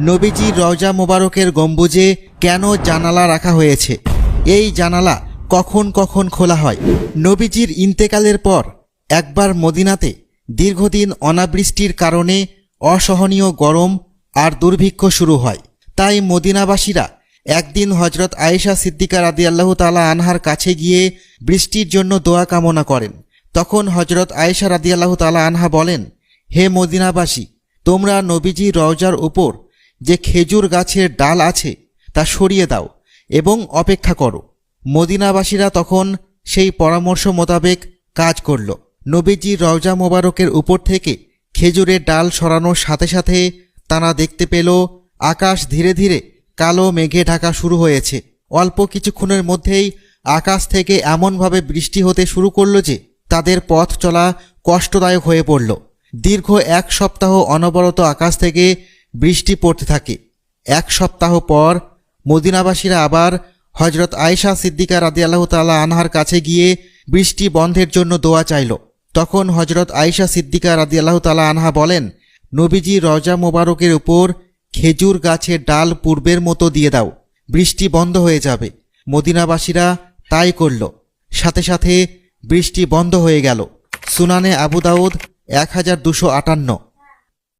নবীজি রওজা মোবারকের গম্বুজে কেন জানালা রাখা হয়েছে? এই জানালা কখন কখন খোলা হয়? নবীজির ইন্তেকালের পর একবার মদিনাতে দীর্ঘদিন অনাবৃষ্টির কারণে অসহনীয় গরম আর দুর্ভিক্ষ শুরু হয়। তাই মদিনাবাসীরা একদিন হজরত আয়েশা সিদ্দিকা রাদি আল্লাহ তালা আনহার কাছে গিয়ে বৃষ্টির জন্য দোয়া কামনা করেন। তখন হজরত আয়েশা রাদি আল্লাহ তালা আনহা বলেন, হে মদিনাবাসী, তোমরা নবীজি রওজার উপর যে খেজুর গাছের ডাল আছে, তা সরিয়ে দাও এবং অপেক্ষা করো। মদিনাবাসীরা তখন সেই পরামর্শ মোতাবেক কাজ করল। নবীজি রওজা মোবারকের উপর থেকে খেজুরের ডাল সরানোর সাথে সাথে তারা দেখতে পেল, আকাশ ধীরে ধীরে কালো মেঘে ঢাকা শুরু হয়েছে। অল্প কিছুক্ষণের মধ্যেই আকাশ থেকে এমনভাবে বৃষ্টি হতে শুরু করল যে তাদের পথ চলা কষ্টদায়ক হয়ে পড়ল। দীর্ঘ এক সপ্তাহ অনবরত আকাশ থেকে বৃষ্টি পড়তে থাকে। এক সপ্তাহ পর মদিনাবাসীরা আবার হজরত আয়েশা সিদ্দিকা রাদি আল্লাহ তালা আনহার কাছে গিয়ে বৃষ্টি বন্ধের জন্য দোয়া চাইল। তখন হজরত আয়েশা সিদ্দিকা রাদি আল্লাহ তালা আনহা বলেন, নবীজি রজা মোবারকের উপর খেজুর গাছের ডাল পূর্বের মতো দিয়ে দাও। বৃষ্টি বন্ধ হয়ে যাবে। মদিনাবাসীরা তাই করল। সাথে সাথে বৃষ্টি বন্ধ হয়ে গেল। সুনানে আবু দাউদ এক হাজার দুশো আটান্ন।